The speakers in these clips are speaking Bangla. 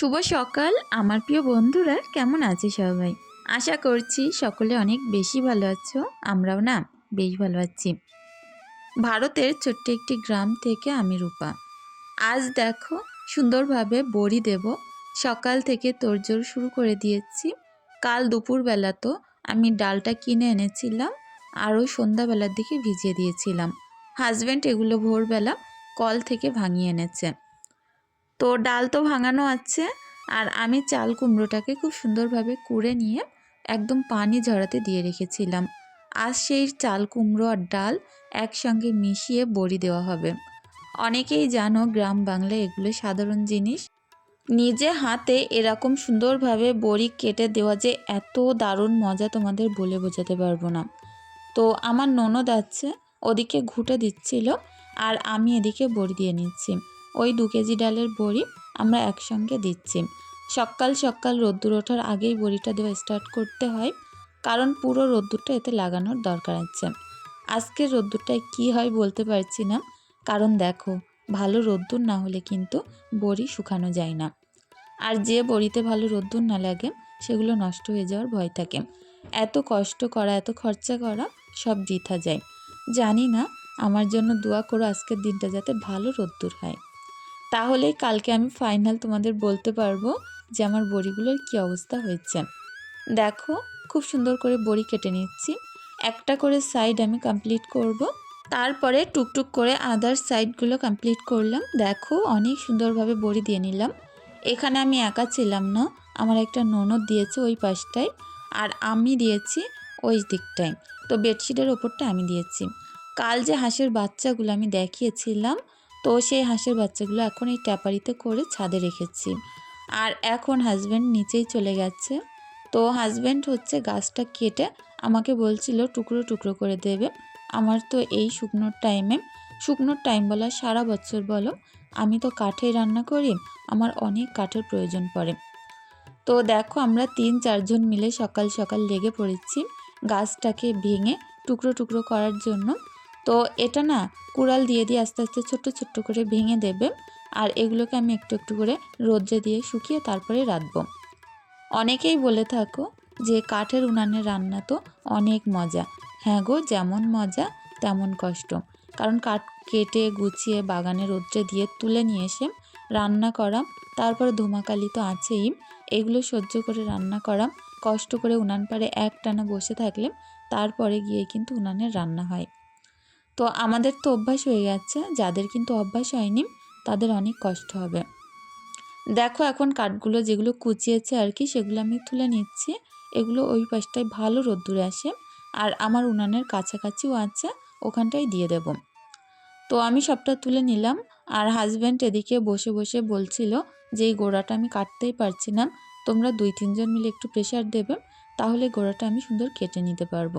শুভ সকাল। আমার প্রিয় বন্ধুরা, কেমন আছে সবাই? আশা করছি সকলে অনেক বেশি ভালো আছো, আমরাও না বেশ ভালো আছি। ভারতের ছোট্ট একটি গ্রাম থেকে আমি রূপা। আজ দেখো, সুন্দরভাবে বড়ি দেব। সকাল থেকে তোড়জোড় শুরু করে দিয়েছি। কাল দুপুরবেলা তো আমি ডালটা কিনে এনেছিলাম আর ওই সন্ধ্যাবেলার দিকে ভিজিয়ে দিয়েছিলাম। হাজব্যান্ড এগুলো ভোরবেলা কল থেকে ভাঙিয়ে এনেছে। তো ডাল তো ভাঙানো আছে আর আমি চাল কুমড়োটাকে খুব সুন্দরভাবে কুড়ে নিয়ে একদম পানি ঝরাতে দিয়ে রেখেছিলাম। আর সেই চাল কুমড়ো আর ডাল একসঙ্গে মিশিয়ে বড়ি দেওয়া হবে। অনেকেই জানো গ্রাম বাংলায় এগুলো সাধারণ জিনিস। নিজে হাতে এরকম সুন্দরভাবে বড়ি কেটে দেওয়া যে এত দারুণ মজা তোমাদের বলে বোঝাতে পারব না। তো আমার ননদ আছে, ওদিকে ঘুটে দিচ্ছিল আর আমি এদিকে বড়ি দিয়ে নিচ্ছি। ওই দু কেজি ডালের বড়ি আমরা একসঙ্গে দিচ্ছি। সকাল সকাল রোদ্দুর ওঠার আগেই বড়িটা দেওয়া স্টার্ট করতে হয়, কারণ পুরো রোদ্দুরটা এতে লাগানোর দরকার আছে। আজকের রোদ্দুরটায় কি হয় বলতে পারছি না, কারণ দেখো, ভালো রোদ্দুর না হলে কিন্তু বড়ি শুকানো যায় না। আর যে বড়িতে ভালো রোদ্দুর না লাগে, সেগুলো নষ্ট হয়ে যাওয়ার ভয় থাকে। এত কষ্ট করা, এত খরচা করা সব বৃথা যায়। জানি না, আমার জন্য দোয়া করো আজকের দিনটা যাতে ভালো রোদ্দুর হয়। তাহলেই কালকে আমি ফাইনাল তোমাদের বলতে পারব যে আমার বড়িগুলোর কি অবস্থা হয়েছে। দেখো, খুব সুন্দর করে বড়ি কেটে নিচ্ছি। একটা করে সাইড আমি কমপ্লিট করব। তারপরে টুকটুক করে আদার সাইডগুলো কমপ্লিট করলাম। দেখো, অনেক সুন্দরভাবে বড়ি দিয়ে নিলাম। এখানে আমি একা ছিলাম না, আমার একটা ননদ দিয়েছে ওই পাশটায় আর আমি দিয়েছি ওই দিকটায়। তো বেডশিটের ওপরটা আমি দিয়েছি। কাল যে হাঁসের বাচ্চাগুলো আমি দেখিয়েছিলাম তো সেই হাঁসের বাচ্চাগুলো এখন এই ট্যাপারিতে করে ছাদে রেখেছি। আর এখন হাজব্যান্ড নিচেই চলে গেছে। তো হাজব্যান্ড হচ্ছে গাছটা কেটে আমাকে বলছিল টুকরো টুকরো করে দেবে। আমার তো এই শুকনোর টাইমে শুকনোর টাইম বলা সারা বছর বলো, আমি তো কাঠেই রান্না করি, আমার অনেক কাঠের প্রয়োজন পড়ে। তো দেখো আমরা তিন চারজন মিলে সকাল সকাল লেগে পড়েছি গাছটাকে ভেঙে টুকরো টুকরো করার জন্য। তো এটা না কুড়াল দিয়ে দিয়ে আস্তে আস্তে ছোট্ট ছোট্ট করে ভেঙে দেবে আর এগুলোকে আমি একটু একটু করে রোদ্রে দিয়ে শুকিয়ে তারপরে রাঁধবো অনেকেই বলে থাকো যে কাঠের উনানে রান্না তো অনেক মজা। হ্যাঁ গো, যেমন মজা, তেমন কষ্ট। কারণ কাঠ কেটে গুছিয়ে বাগানে রোদ্রে দিয়ে তুলে নিয়ে এসে রান্না করা তারপরে ধুমাকালি তো আছেই। এগুলো সহ্য করে রান্না করা কষ্ট করে উনান পাড়ে এক টানা বসে থাকলে তারপরে গিয়ে কিন্তু উনানের রান্না হয়। তো আমাদের তো অভ্যাস হয়ে গেছে, যাদের কিন্তু অভ্যাস হয়নি, তাদের অনেক কষ্ট হবে। দেখো এখন কাঠগুলো যেগুলো কুচিয়েছে আর কি, সেগুলো আমি তুলে নিচ্ছি। এগুলো ওই পাশটায় ভালো রোদ্দুরে আসে আর আমার উনানের কাছাকাছিও আছে, ওখানটাই দিয়ে দেব। তো আমি সবটা তুলে নিলাম আর হাজব্যান্ড এদিকে বসে বসে বলছিল যে, এই গোড়াটা আমি কাটতেই পারছি না, তোমরা দুই তিনজন মিলে একটু প্রেশার দেবে, তাহলে গোড়াটা আমি সুন্দর কেটে নিতে পারব।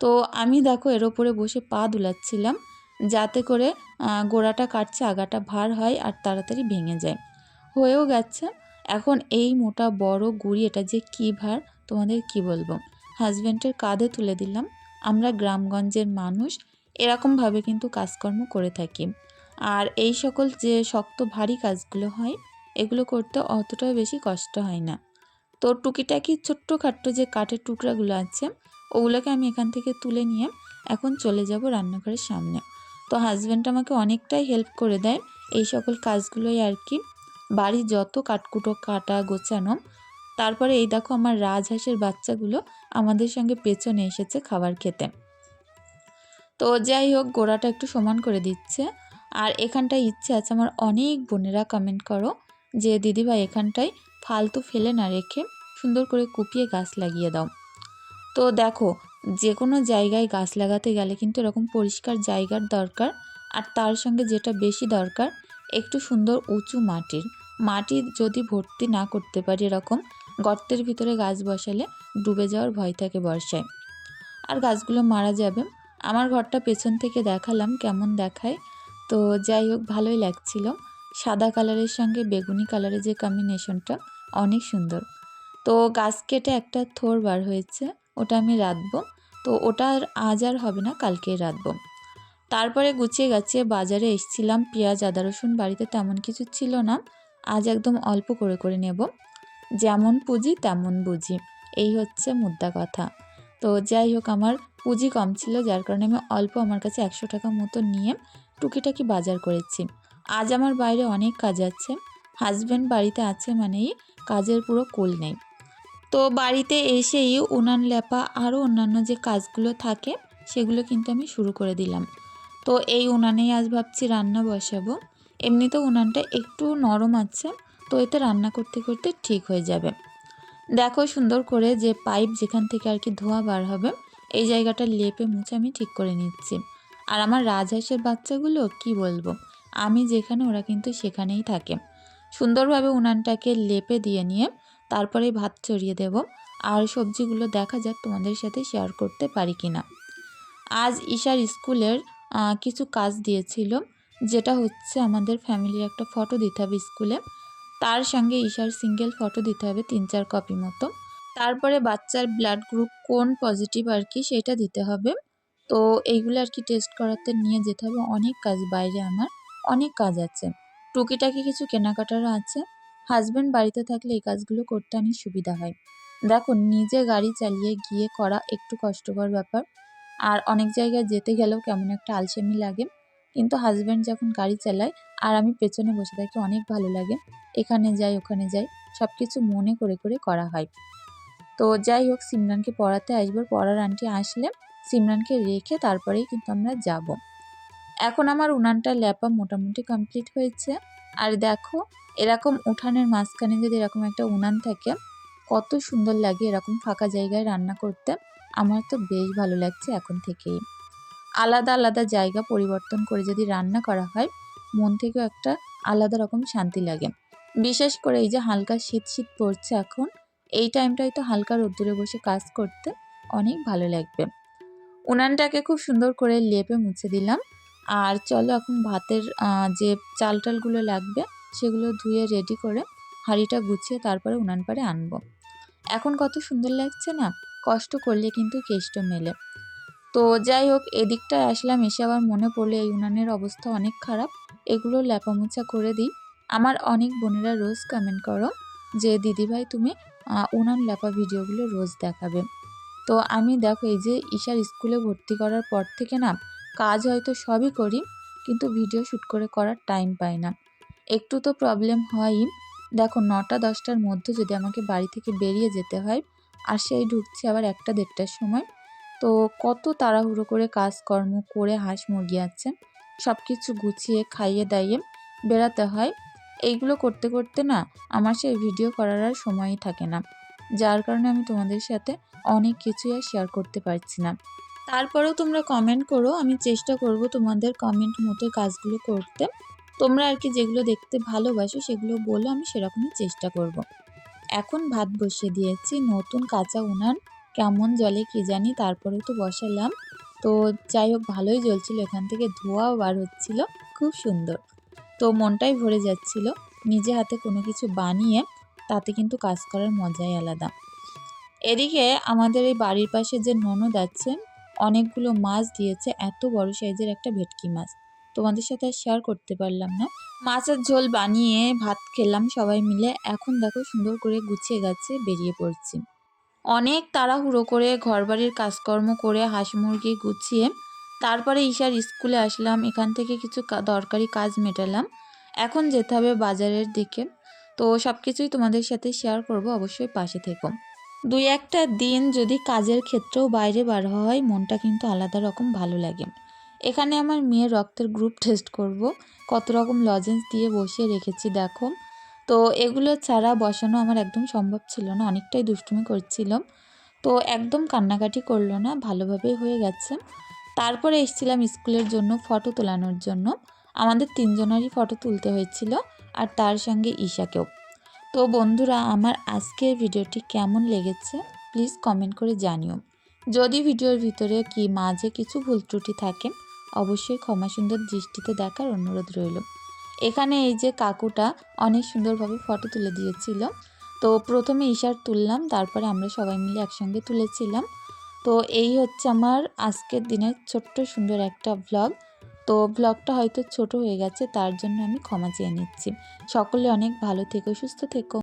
তো আমি দেখো এর ওপরে বসে পা দুলাচ্ছিলাম যাতে করে গোড়াটা কাটছে, আগাটা ভার হয় আর তাড়াতাড়ি ভেঙে যায়। হয়েও গেছে। এখন এই মোটা বড় গুড়ি, এটা যে কী ভার, তোমাদের কি বলব? হাজব্যান্ডের কাঁধে তুলে দিলাম। আমরা গ্রামগঞ্জের মানুষ এরকমভাবে কিন্তু কাজকর্ম করে থাকি। আর এই সকল যে শক্ত, ভারী কাজগুলো হয়, এগুলো করতে অতটাও বেশি কষ্ট হয় না। তো টুকিটাকি ছোট্টখাট্ট যে কাঠের টুকরাগুলো আছে ওগুলোকে আমি এখান থেকে তুলে নিয়ে এখন চলে যাব রান্নাঘরের সামনে। তো হাজব্যান্ড আমাকে অনেকটাই হেল্প করে দেয় এই সকল কাজগুলোই আর কি। বাড়ি যত কাটকুটো কাটা গোছানো, তারপরে এই দেখো আমার রাজহাঁসের বাচ্চাগুলো আমাদের সঙ্গে পেছনে এসেছে খাবার খেতে। তো যাই হোক, গোড়াটা একটু সমান করে দিচ্ছে। আর এখানটায় ইচ্ছে আছে আমার অনেক বোনেরা কমেন্ট করো যে, দিদিভাই, এখানটায় ফালতু ফেলে না রেখে সুন্দর করে কুপিয়ে গাছ লাগিয়ে দাও। তো দেখো যে কোনো জায়গায় গাছ লাগাতে গেলে কিন্তু এরকম পরিষ্কার জায়গার দরকার। আর তার সঙ্গে যেটা বেশি দরকার, একটু সুন্দর উঁচু মাটির। মাটি যদি ভর্তি না করতে পারি এরকম, গর্তের ভিতরে গাছ বসালে ডুবে যাওয়ার ভয় থাকে বর্ষায়। আর গাছগুলো মারা যাবে। আমার ঘরটা পেছন থেকে দেখালাম কেমন দেখায়। তো যাই হোক, ভালোই লাগছিল। সাদা কালারের সঙ্গে বেগুনি কালারের যে কম্বিনেশনটা অনেক সুন্দর। তো গাছ কেটে একটা থোর বার হয়েছে। ওটা আমি রাঁধবো। তো ওটা আর আজ আর হবে না, কালকেই রাঁধবো। তারপরে গুছিয়ে গাছিয়ে বাজারে এসছিলাম। পেঁয়াজ, আদা, রসুন বাড়িতে তেমন কিছু ছিল না। আজ একদম অল্প করে করে নেব। যেমন পুঁজি, তেমন বুঝি। এই হচ্ছে মুদ্রা কথা। তো যাই হোক, আমার পুঁজি কম ছিল, যার কারণে আমি অল্প আমার কাছে একশো টাকা মতো নিয়ে টুকিটাকি বাজার করেছি। আজ আমার বাইরে অনেক কাজ আছে। হাজব্যান্ড বাড়িতে আছে মানেই কাজের পুরো কুল নেই। তো বাড়িতে এসেই উনান লেপা আরও অন্যান্য যে কাজগুলো থাকে, সেগুলো কিন্তু আমি শুরু করে দিলাম। তো এই উনানেই আজ ভাবছি রান্না বসাবো। এমনিতে উনানটা একটু নরম আছে, তো এতে রান্না করতে করতে ঠিক হয়ে যাবে। দেখো সুন্দর করে যে পাইপ যেখান থেকে আর কি ধোয়া বার হবে, এই জায়গাটা লেপে মুছে আমি ঠিক করে নিচ্ছি। আর আমার রাজহাঁসের বাচ্চাগুলো কি বলব? আমি যেখানে, ওরা কিন্তু সেখানেই থাকে। সুন্দরভাবে উনানটাকে লেপে দিয়ে নিয়ে তারপরে ভাত চড়িয়ে দেব। আর সবজিগুলো দেখা যাক তোমাদের সাথে শেয়ার করতে পারি কিনা। আজ ঈশার স্কুলের কিছু কাজ দিয়েছিল, যেটা হচ্ছে আমাদের ফ্যামিলির একটা ফটো দিতে হবে স্কুলে। তার সঙ্গে ঈশার সিঙ্গেল ফটো দিতে হবে তিন চার কপি মতো। তারপরে বাচ্চার ব্লাড গ্রুপ কোন পজিটিভ আর কি সেটা দিতে হবে। তো এইগুলো আর কি টেস্ট করাতে নিয়ে যেতে হবে। অনেক কাজ বাইরে আমার, অনেক কাজ আছে। টুকিটাকি কিছু কেনাকাটারও আছে। হাজব্যান্ড বাড়িতে থাকলে এই কাজগুলো করতে অনেক সুবিধা হয়। দেখো, নিজে গাড়ি চালিয়ে গিয়ে করা একটু কষ্টকর ব্যাপার। আর অনেক জায়গায় যেতে গেলেও কেমন একটা আলসেমি লাগে। কিন্তু হাজব্যান্ড যখন গাড়ি চালায় আর আমি পেছনে বসে থাকি, অনেক ভালো লাগে। এখানে যাই, ওখানে যাই সব কিছু মনে করে করে করা হয়। তো যাই হোক, সিমরানকে পড়াতে আসব। পড়ার আন্টি আসলে সিমরানকে রেখে তারপরেই কিন্তু আমরা যাব। এখন আমার উনানটা ল্যাপা মোটামুটি কমপ্লিট হয়েছে। আর দেখো, এরকম উঠানের মাঝখানে যদি এরকম একটা উনান থাকে, কত সুন্দর লাগে এরকম ফাঁকা জায়গায় রান্না করতে। আমার তো বেশ ভালো লাগছে এখন থেকেই। আলাদা আলাদা জায়গা পরিবর্তন করে যদি রান্না করা হয়, মন থেকেও একটা আলাদা রকম শান্তি লাগে। বিশেষ করে এই যে হালকা শীত শীত পড়ছে এখন, এই টাইমটায় তো হালকা রোদ্দুরে বসে কাজ করতে অনেক ভালো লাগবে। উনানটাকে খুব সুন্দর করে লেপে মুছে দিলাম। আর চলো এখন ভাতের যে চাল টালগুলো লাগবে সেগুলো ধুয়ে রেডি করে হাঁড়িটা গুছিয়ে তারপরে উনান পাড়ে আনব। এখন কত সুন্দর লাগছে না? কষ্ট করলে কিন্তু কেষ্ট মেলে। তো যাই হোক এদিকটায় আসলাম, এসে আবার মনে পড়লে এই উনানের অবস্থা অনেক খারাপ। এগুলো ল্যাপামোছা করে দিই। আমার অনেক বোনেরা রোজ কমেন্ট করো যে দিদিভাই তুমি উনান ল্যাপা ভিডিওগুলো রোজ দেখাবে। তো আমি দেখো, এই যে ঈশার স্কুলে ভর্তি করার পর থেকে না কাজ হয়তো সবই করি, কিন্তু ভিডিও শ্যুট করে করার টাইম পাই না। একটু তো প্রবলেম হয়ই। দেখো, নটা, দশটার মধ্যে যদি আমাকে বাড়ি থেকে বেরিয়ে যেতে হয়, আর সেই ঢুকছে আবার একটা দেড়টার সময়, তো কত তাড়াহুড়ো করে কাজকর্ম করে হাঁস মুরগি আছে সব কিছু গুছিয়ে, খাইয়ে দাইয়ে বেড়াতে হয়। এইগুলো করতে করতে না, আমার সেই ভিডিও করার আর সময়ই থাকে না। যার কারণে আমি তোমাদের সাথে অনেক কিছুই আর শেয়ার করতে পারছি না। তারপরেও তোমরা কমেন্ট করো, আমি চেষ্টা করব তোমাদের কমেন্ট মতো কাজগুলো করতে। তোমরা আর কি যেগুলো দেখতে ভালোবাসো সেগুলো বলো আমি সেরকমই চেষ্টা করব। এখন ভাত বসিয়ে দিয়েছি, নতুন কাঁচা উনান, কেমন জলে কি জানি তারপরেও তো বসালাম। তো যাই হোক, ভালোই জ্বলছিল, এখান থেকে ধোঁয়াও বার হচ্ছিল, খুব সুন্দর। তো মনটাই ভরে যাচ্ছিল, নিজে হাতে কোনো কিছু বানিয়ে, তাতে কিন্তু কাজ করার মজাই আলাদা। এদিকে আমাদের এই বাড়ির পাশে যে ননদ আছে অনেকগুলো মাছ দিয়েছে, এত বড় সাইজের একটা ভেটকি মাছ। তোমাদের সাথে আর শেয়ার করতে পারলাম না। মাছের ঝোল বানিয়ে ভাত খেলাম সবাই মিলে। এখন দেখো সুন্দর করে গুছিয়ে গেছে বেরিয়ে পড়ছি। অনেক তাড়াহুড়ো করে ঘরবাড়ির কাজকর্ম করে হাঁস মুরগি গুছিয়ে তারপরে ঈশার স্কুলে আসলাম। এখান থেকে কিছু দরকারি কাজ মেটালাম। এখন যেতে হবে বাজারের দিকে। তো সব কিছুই তোমাদের সাথে শেয়ার করব, অবশ্যই পাশে থেকো। দুই একটা দিন যদি কাজের ক্ষেত্রেও বাইরে বার হয়, মনটা কিন্তু আলাদা রকম ভালো লাগে। এখানে আমার মেয়ের রক্তের গ্রুপ টেস্ট করব। কত রকম লজেন্স দিয়ে বসিয়ে রেখেছি, দেখো। তো এগুলো ছাড়া বসানো আমার একদম সম্ভব ছিল না, অনেকটাই দুষ্টুমি করছিলাম। তো একদম কান্নাকাটি করল না, ভালোভাবেই হয়ে গেছে। তারপরে এসেছিলাম স্কুলের জন্য ফটো তোলানোর জন্য। আমাদের তিনজনেরই ফটো তুলতে হয়েছিল, আর তার সঙ্গে ঈশাকেও। তো বন্ধুরা, আমার আজকের ভিডিওটি কেমন লেগেছে প্লিজ কমেন্ট করে জানিও। যদি ভিডিওর ভিতরে কি মাঝে কিছু ভুল ত্রুটি থাকে, অবশ্যই ক্ষমা সুন্দর দৃষ্টিতে দেখার অনুরোধ রইল। এখানে এই যে কাকুটা অনেক সুন্দরভাবে ফটো তুলে দিয়েছিল। তো প্রথমে ঈশার তুললাম, তারপরে আমরা সবাই মিলে একসঙ্গে তুলেছিলাম। তো এই হচ্ছে আমার আজকের দিনের ছোট্ট সুন্দর একটা ভ্লগ তো ব্লগটা হয়তো ছোট হয়ে গেছে, তার জন্য আমি ক্ষমা চেয়ে নিচ্ছি। সকলে অনেক ভালো থেকো, সুস্থ থেকো।